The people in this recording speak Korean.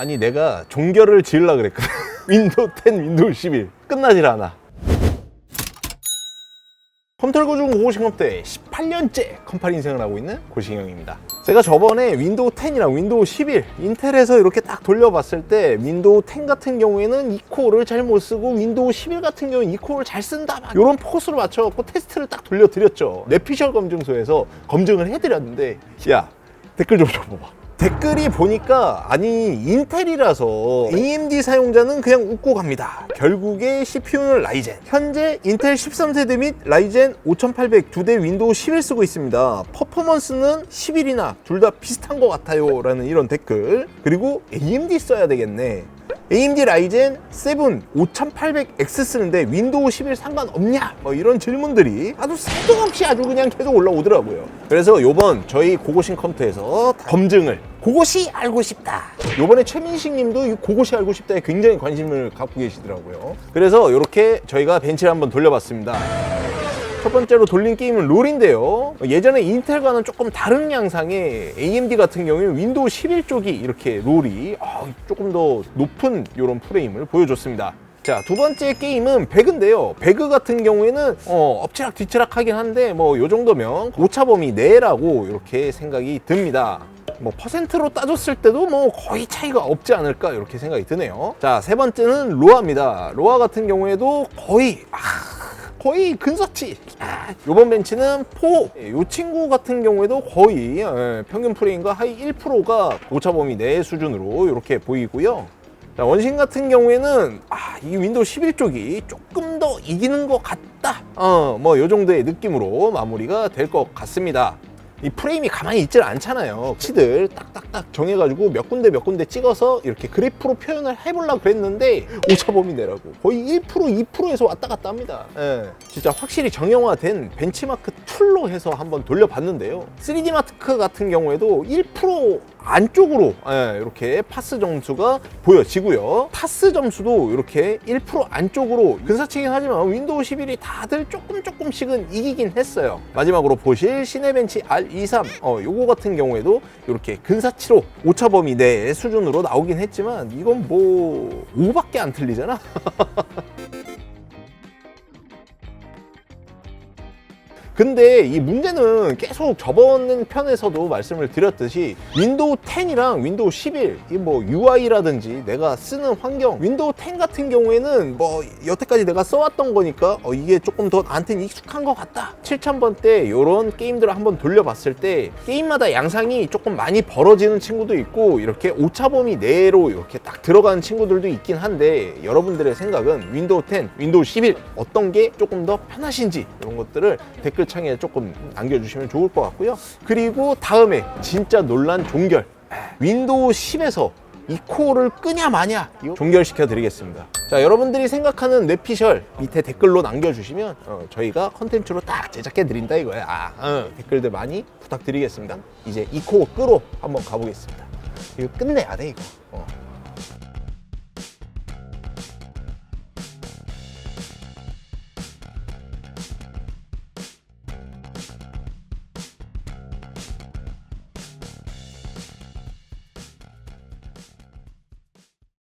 아니 내가 종결을 지으려 그랬거든. 윈도우 10, 윈도우 11 끝나질 않아. 컴퓨터 고중 고고싱업대 18년째 컴팔 인생을 하고 있는 고싱형입니다. 제가 저번에 윈도우 10이랑 윈도우 11 인텔에서 이렇게 딱 돌려봤을 때 윈도우 10 같은 경우에는 2코어를 잘 못 쓰고 윈도우 11 같은 경우는 2코어를 잘 쓴다. 막 이런 포커스로 맞춰갖고 테스트를 딱 돌려드렸죠. 뇌피셜 검증소에서 검증을 해드렸는데 야 댓글 좀 줘봐봐 댓글이 보니까 아니 인텔이라서 AMD 사용자는 그냥 웃고 갑니다. 결국에 CPU는 라이젠. 현재 인텔 13세대 및 라이젠 5800 두 대 윈도우 11 쓰고 있습니다. 퍼포먼스는 11이나 둘 다 비슷한 것 같아요. 라는 이런 댓글. 그리고 AMD 써야 되겠네. AMD 라이젠 7 5800X 쓰는데 윈도우 11 상관없냐? 뭐 이런 질문들이 아주 새도 없이 아주 그냥 계속 올라오더라고요. 그래서 요번 저희 고고싱 컴퓨터에서 검증을 그것이 알고 싶다. 요번에 최민식 님도 이 그것이 알고 싶다에 굉장히 관심을 갖고 계시더라고요. 그래서 이렇게 저희가 벤치를 한번 돌려봤습니다. 첫 번째로 돌린 게임은 롤인데요. 예전에 인텔과는 조금 다른 양상의 AMD 같은 경우에는 윈도우 11 쪽이 이렇게 롤이 아, 조금 더 높은 이런 프레임을 보여줬습니다. 자, 두 번째 게임은 배그인데요. 배그 같은 경우에는 어, 엎치락 뒤치락 하긴 한데 뭐 요 정도면 오차범위 내라고 이렇게 생각이 듭니다. 뭐 퍼센트로 따졌을 때도 뭐 거의 차이가 없지 않을까 이렇게 생각이 드네요. 자, 세 번째는 로아입니다. 로아 같은 경우에도 거의 아, 거의 근사치. 아, 요번 벤치는 포. 이 친구 같은 경우에도 거의 예, 평균 프레임과 하이 1%가 오차범위 내 수준으로 이렇게 보이고요. 자, 원신 같은 경우에는 아, 이 윈도우 11 쪽이 조금 더 이기는 것 같다. 어, 뭐요 정도의 느낌으로 마무리가 될 것 같습니다. 이 프레임이 가만히 있질 않잖아요. 치들 딱딱딱 정해가지고 몇 군데 몇 군데 찍어서 이렇게 그래프로 표현을 해보려고 그랬는데 오차범위 내라고 거의 1% 2%에서 왔다 갔다 합니다. 예, 진짜 확실히 정형화된 벤치마크 툴로 해서 한번 돌려봤는데요. 3D 마크 같은 경우에도 1% 안쪽으로 예, 이렇게 파스 점수가 보여지고요. 파스 점수도 이렇게 1% 안쪽으로 근사치긴 하지만 윈도우 11이 다들 조금 조금씩은 이기긴 했어요. 마지막으로 보실 시네벤치 R23 어, 요거 같은 경우에도 이렇게 근사치로 오차 범위 내의 수준으로 나오긴 했지만 이건 뭐 5밖에 안 틀리잖아. 근데 이 문제는 계속 저번 편에서도 말씀을 드렸듯이 윈도우 10이랑 윈도우 11, 이 뭐 UI라든지 내가 쓰는 환경, 윈도우 10 같은 경우에는 뭐 여태까지 내가 써왔던 거니까 어, 이게 조금 더 나한테는 익숙한 것 같다. 7000번 때 이런 게임들을 한번 돌려봤을 때 게임마다 양상이 조금 많이 벌어지는 친구도 있고 이렇게 오차범위 내로 이렇게 딱 들어가는 친구들도 있긴 한데 여러분들의 생각은 윈도우 10, 윈도우 11 어떤 게 조금 더 편하신지 이런 것들을 댓글 창에 조금 남겨주시면 좋을 것 같고요. 그리고 다음에 진짜 논란 종결 윈도우 10에서 이 코어를 끄냐 마냐 종결시켜 드리겠습니다. 자 여러분들이 생각하는 뇌피셜 밑에 댓글로 남겨주시면 어, 저희가 컨텐츠로 딱 제작해 드린다 이거야. 아, 어, 댓글들 많이 부탁드리겠습니다. 이제 이 코어 끄로 한번 가보겠습니다. 이거 끝내야 돼 이거. 어.